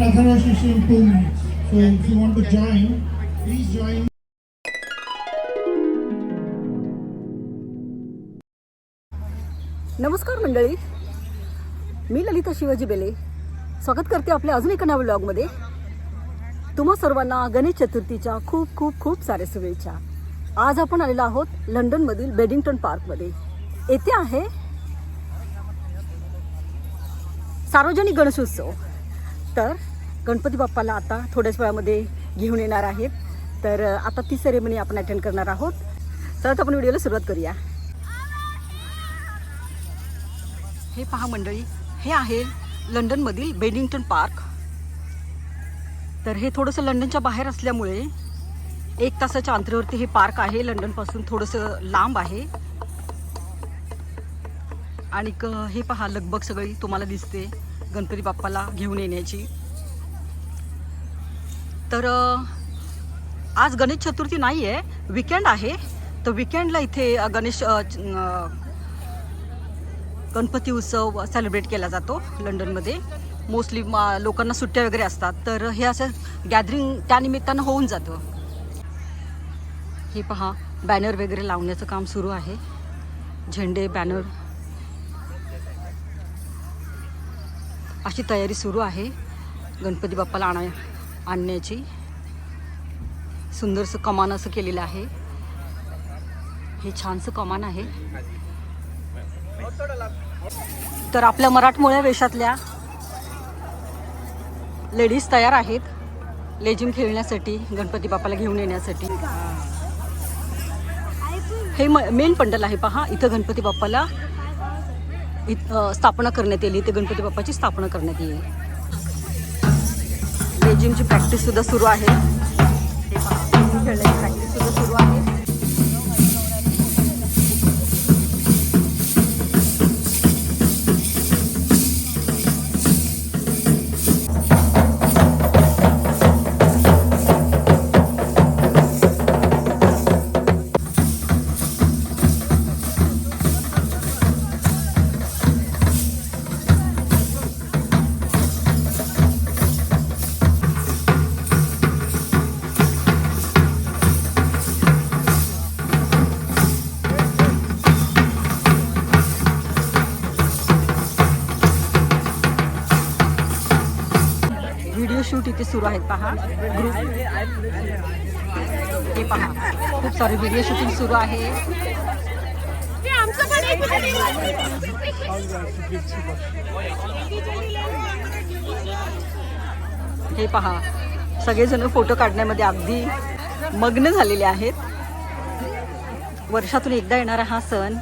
Start in two minutes. So if you want to join, please join. नमस्कार मंडळी मी ललिता शिवाजी बेले स्वागत करते आपल्या अजून एका नव्या ब्लॉगमध्ये तुम्हा सर्वांना गणेश चतुर्थीच्या खूप खूप खूप साऱ्या शुभेच्छा आज आपण आलेलो आहोत लंडनमधील बेडिंग्टन पार्कमध्ये येथे आहे सार्वजनिक गणेशोत्सव तर गणपती बाप्पाला आता थोड्याच वेळामध्ये घेऊन येणार आहेत. तर आता ती सेरेमनी आपण अटेंड करणार आहोत. तर आपण व्हिडिओला सुरुवात करूया. हे पहा मंडळी हे आहे लंडनमधील बेडिंग्टन पार्क. तर हे थोडंसं लंडनच्या बाहेर असल्यामुळे एक तासाच्या अंतरावरती हे पार्क आहे. लंडनपासून थोडंसं लांब आहे. आणि हे पहा लगबग सगळी तुम्हाला दिसते गणपती बाप्पाला घेऊन येण्याची. तर आज गणेश चतुर्थी नाही आहे विकेंड आहे. तर विकेंडला इथे गणेश गणपती उत्सव सेलिब्रेट केला जातो लंडनमध्ये. मोस्टली लोकांना सुट्ट्या वगैरे असतात. तर हे असं गॅदरिंग त्यानिमित्तानं होऊन जातं. हे पहा बॅनर वगैरे लावण्याचं काम सुरू आहे. झेंडे बॅनर अशी तयारी सुरू आहे. गणपती बाप्पाला आणाय आणण्याची सुंदरसं कमान असं केलेलं आहे. हे छानसं कमान आहे. तर आपल्या मराठमोळ्या वेशातल्या लेडीज तयार आहेत. लेझिम खेळण्यासाठी गणपती बाप्पाला घेऊन येण्यासाठी. हे मेन पंडल आहे पहा. इथं गणपती बाप्पाला स्थापना करण्यात येईल. इथे गणपती बाप्पाची स्थापना करण्यात येईल. लेझिमची प्रॅक्टिस सुद्धा सुरू आहे. खेळण्याची प्रॅक्टिस सुद्धा सुरू आहे. शूट इथे सुरू आहेत. पहा. ग्रुप हे पहा. खूप सारे व्हिडिओ शूटिंग सुरू आहे. हे पहा. सगळेजण फोटो काढण्यामध्ये अगदी मग्न झालेले आहेत. वर्षातून एकदा येणारा हा सण.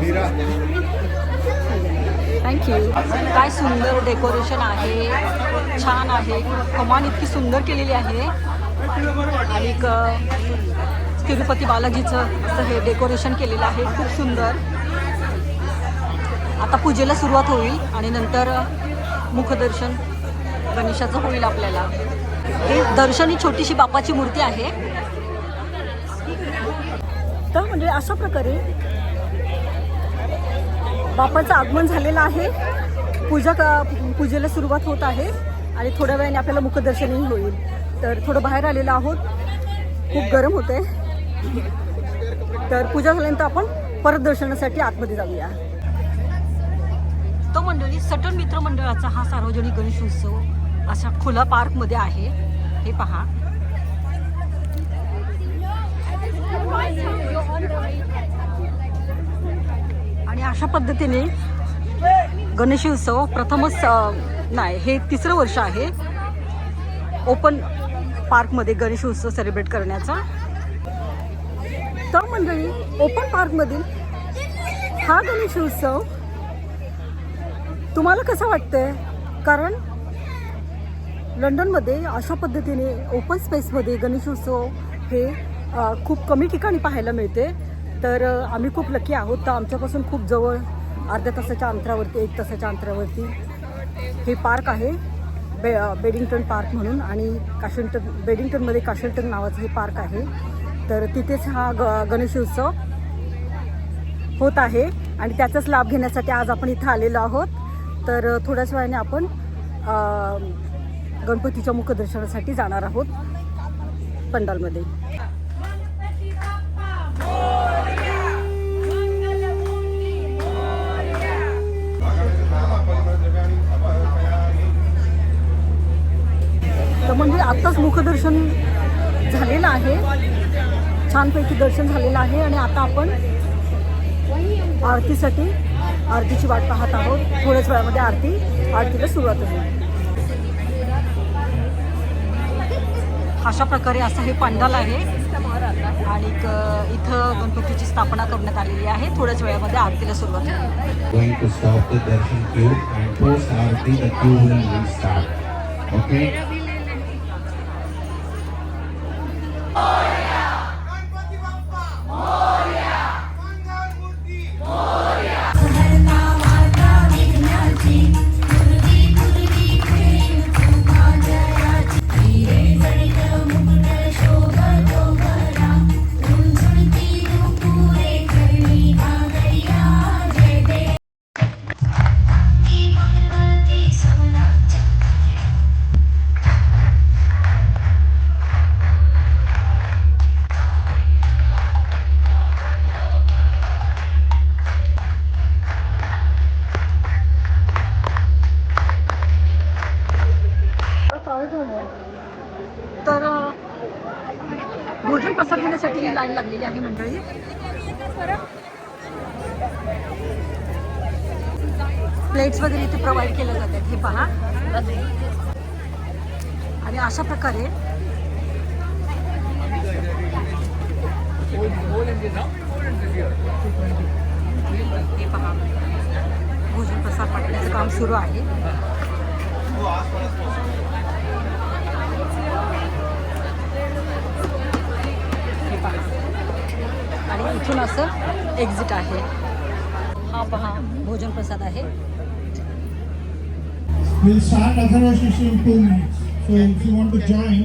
मीरा. थँक्यू काय सुंदर डेकोरेशन आहे. छान आहे. कमान इतकी सुंदर केलेली आहे. आणि तिरुपती बालाजीचं असं हे डेकोरेशन केलेलं आहे. खूप सुंदर. आता पूजेला सुरुवात होईल आणि नंतर मुखदर्शन गणेशाचं होईल आपल्याला. हे दर्शन ही छोटीशी बापाची मूर्ती आहे. तर म्हणजे अशा प्रकारे बापाचं आगमन झालेलं आहे. पूजा का पूजेला सुरुवात होत आहे आणि थोड्या वेळाने आपल्याला मुखदर्शनही होईल. तर थोडं बाहेर आलेलं आहोत. खूप गरम होते तर पूजा झाल्यानंतर आपण परत दर्शनासाठी आतमध्ये जाऊया. तो मंडळी सटन मित्र मंडळाचा हा सार्वजनिक गणेश उत्सव अशा खुला पार्कमध्ये आहे. हे पहा आणि अशा पद्धतीने गणेशोत्सव प्रथमच नाही हे तिसरं वर्ष आहे. ओपन पार्कमध्ये गणेशोत्सव सेलिब्रेट करण्याचा. तर मंडळी ओपन पार्कमधील हा गणेशोत्सव तुम्हाला कसं वाटतंय? कारण लंडनमध्ये अशा पद्धतीने ओपन स्पेसमध्ये गणेशोत्सव हे खूप कमी ठिकाणी पाहायला मिळते. तर आम्ही खूप लकी आहोत. तर आमच्यापासून खूप जवळ अर्ध्या तासाच्या अंतरावरती एक तासाच्या अंतरावरती हे पार्क आहे. बे बेडिंग्टन पार्क म्हणून आणि काशिल्टन बेडिंग्टनमध्ये काशिल्टन नावाचं हे पार्क आहे. तर तिथेच हा ग गणेशोत्सव होत आहे आणि त्याचाच लाभ घेण्यासाठी आज आपण इथं आलेलो आहोत. तर थोड्याच वेळाने आपण गणपतीच्या मुखदर्शनासाठी जाणार आहोत पंडालमध्ये. आत्ताच मुखदर्शन झालेलं आहे. छानपैकी दर्शन झालेलं आहे आणि आता आपण आरतीसाठी आरतीची वाट पाहत आहोत. थोड्याच वेळामध्ये आरती आरतीला सुरुवात होईल. अशा प्रकारे असं हे पंडाल आहे. आणि इथं गणपतीची स्थापना करण्यात आलेली आहे. थोड्याच वेळामध्ये आरतीला सुरुवात होईल. मंडळी प्लेट्स वगैरे इथे प्रोव्हाइड केल्या जातात. हे पहा. आणि अशा प्रकारे हे पहा. भोजन प्रसाद पाठवण्याचं काम सुरू आहे. आणि इथून असं एक्झिट आहे हा पहा भोजन प्रसाद आहे We'll start Atharva Shishi in two minutes. So if you want to join,